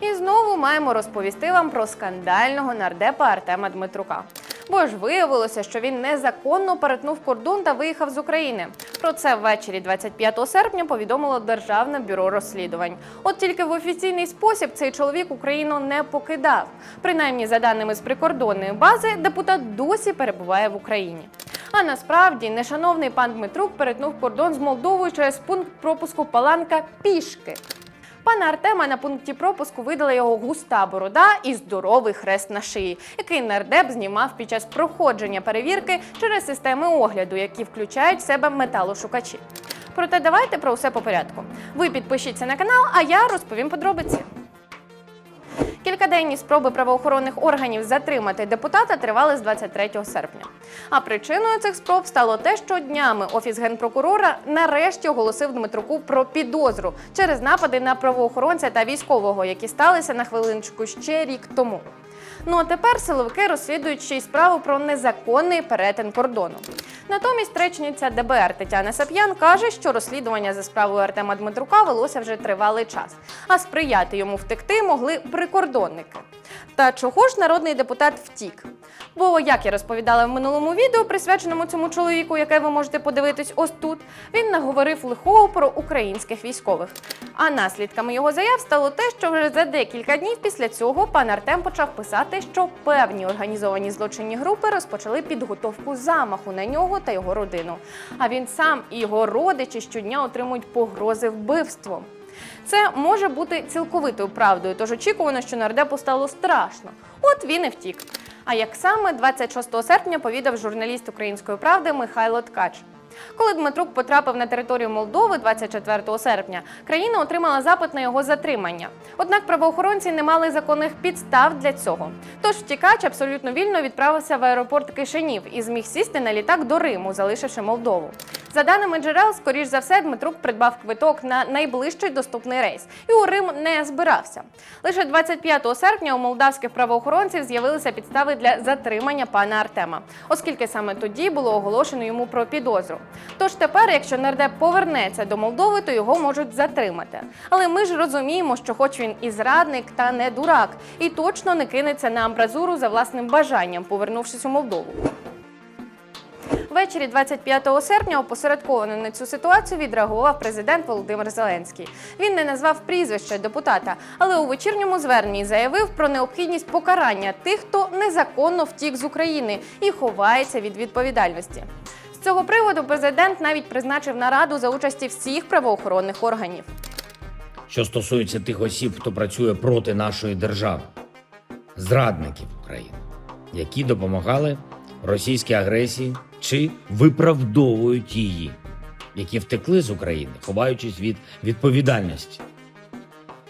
І знову маємо розповісти вам про скандального нардепа Артема Дмитрука. Бо ж виявилося, що він незаконно перетнув кордон та виїхав з України. Про це ввечері 25 серпня повідомило Державне бюро розслідувань. От тільки в офіційний спосіб цей чоловік Україну не покидав. Принаймні, за даними з прикордонної бази, депутат досі перебуває в Україні. А насправді нешановний пан Дмитрук перетнув кордон з Молдовою через пункт пропуску Паланка пішки. Пана Артема на пункті пропуску видала його густа борода і здоровий хрест на шиї, який нардеп знімав під час проходження перевірки через системи огляду, які включають в себе металошукачі. Проте давайте про все по порядку. Ви підпишіться на канал, а я розповім подробиці. Кількаденні спроби правоохоронних органів затримати депутата тривали з 23 серпня. А причиною цих спроб стало те, що днями офіс генпрокурора нарешті оголосив Дмитруку про підозру через напади на правоохоронця та військового, які сталися на хвилиночку ще рік тому. Ну а тепер силовики розслідують ще й справу про незаконний перетин кордону. Натомість речниця ДБР Тетяна Сап'ян каже, що розслідування за справою Артема Дмитрука велося вже тривалий час, а сприяти йому втекти могли прикордонники. Та чого ж народний депутат втік? Бо, як я розповідала в минулому відео, присвяченому цьому чоловіку, яке ви можете подивитись ось тут, він наговорив лихого про українських військових. А наслідками його заяв стало те, що вже за декілька днів після цього пан Артем почав писати, що певні організовані злочинні групи розпочали підготовку замаху на нього та його родину. А він сам і його родичі щодня отримують погрози вбивством. Це може бути цілковитою правдою, тож очікувано, що нардепу стало страшно. От він і втік. А як саме 26 серпня повідав журналіст української правди Михайло Ткач. Коли Дмитрук потрапив на територію Молдови 24 серпня, країна отримала запит на його затримання. Однак правоохоронці не мали законних підстав для цього. Тож втікач абсолютно вільно відправився в аеропорт Кишинів і зміг сісти на літак до Риму, залишивши Молдову. За даними джерел, скоріш за все, Дмитрук придбав квиток на найближчий доступний рейс і у Рим не збирався. Лише 25 серпня у молдавських правоохоронців з'явилися підстави для затримання пана Артема, оскільки саме тоді було оголошено йому про підозру. Тож тепер, якщо нардеп повернеться до Молдови, то його можуть затримати. Але ми ж розуміємо, що, хоч він і зрадник, та не дурак, і точно не кинеться на амбразуру за власним бажанням, повернувшись у Молдову. Ввечері 25 серпня опосередковано на цю ситуацію відреагував президент Володимир Зеленський. Він не назвав прізвище депутата, але у вечірньому зверненні заявив про необхідність покарання тих, хто незаконно втік з України і ховається від відповідальності. З цього приводу президент навіть призначив нараду за участі всіх правоохоронних органів. що стосується тих осіб, хто працює проти нашої держави, зрадників України, які допомагали російській агресії чи виправдовують її, які втекли з України, ховаючись від відповідальності.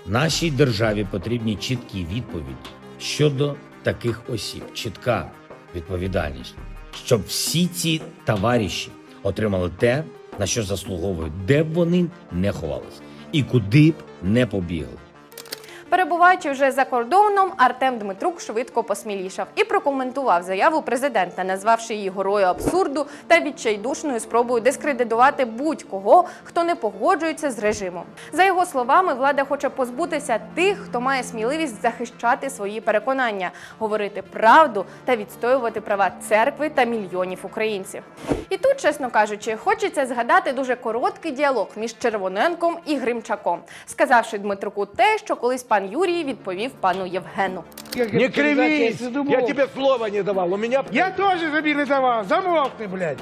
Нашій державі потрібні чіткі відповіді щодо таких осіб, чітка відповідальність, щоб всі ці товариші отримали те, на що заслуговують, де б вони не ховались і куди б не побігли. Перебуваючи вже за кордоном, Артем Дмитрук швидко посмілішав і прокоментував заяву президента, назвавши її горою абсурду та відчайдушною спробою дискредитувати будь-кого, хто не погоджується з режимом. За його словами, влада хоче позбутися тих, хто має сміливість захищати свої переконання, говорити правду та відстоювати права церкви та мільйонів українців. І тут, чесно кажучи, хочеться згадати дуже короткий діалог між Червоненком і Гримчаком, сказавши Дмитруку те, що колись пан Юрій відповів пану Євгену. Не кривись! Я тебе слова не давал. У меня... Я тоже тобі не давав. Замовкни, блядь.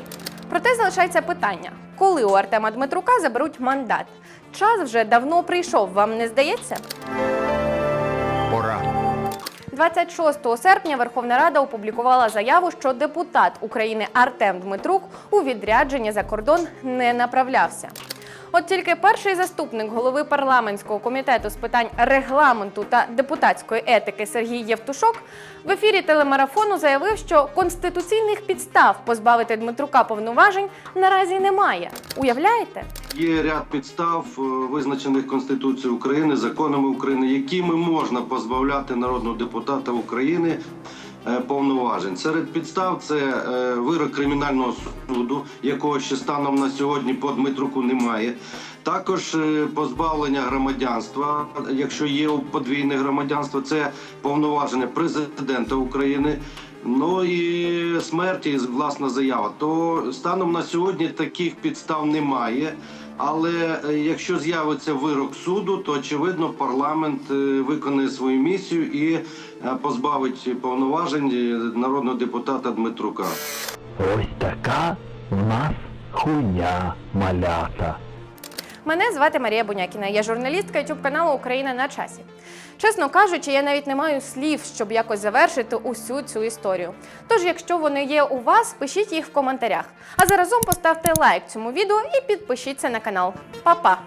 Проте залишається питання: коли у Артема Дмитрука заберуть мандат? Час вже давно прийшов, вам не здається? Пора. 26 серпня Верховна Рада опублікувала заяву, що депутат України Артем Дмитрук у відрядження за кордон не направлявся. От тільки перший заступник голови парламентського комітету з питань регламенту та депутатської етики Сергій Євтушок в ефірі телемарафону заявив, що конституційних підстав позбавити Дмитрука повноважень наразі немає. Уявляєте? Є ряд підстав, е, визначених Конституцією України, законами України, якими можна позбавляти народного депутата України повноважень. Серед підстав це е, вирок кримінального суду, якого ще станом на сьогодні по Дмитруку немає. Також е, позбавлення громадянства, якщо є подвійне громадянство, це повноваження президента України. Ну і смерті, власна заява. То станом на сьогодні таких підстав немає. Але е, якщо з'явиться вирок суду, то очевидно парламент е, виконає свою місію і е, позбавить повноважень народного депутата Дмитрука. Ось така в нас хуйня малята. Мене звати Марія Бунякіна. Я журналістка youtube каналу Україна на часі. Чесно кажучи, я навіть не маю слів, щоб якось завершити усю цю історію. Тож, якщо вони є у вас, пишіть їх в коментарях. А заразом поставте лайк цьому відео і підпишіться на канал. Па-па!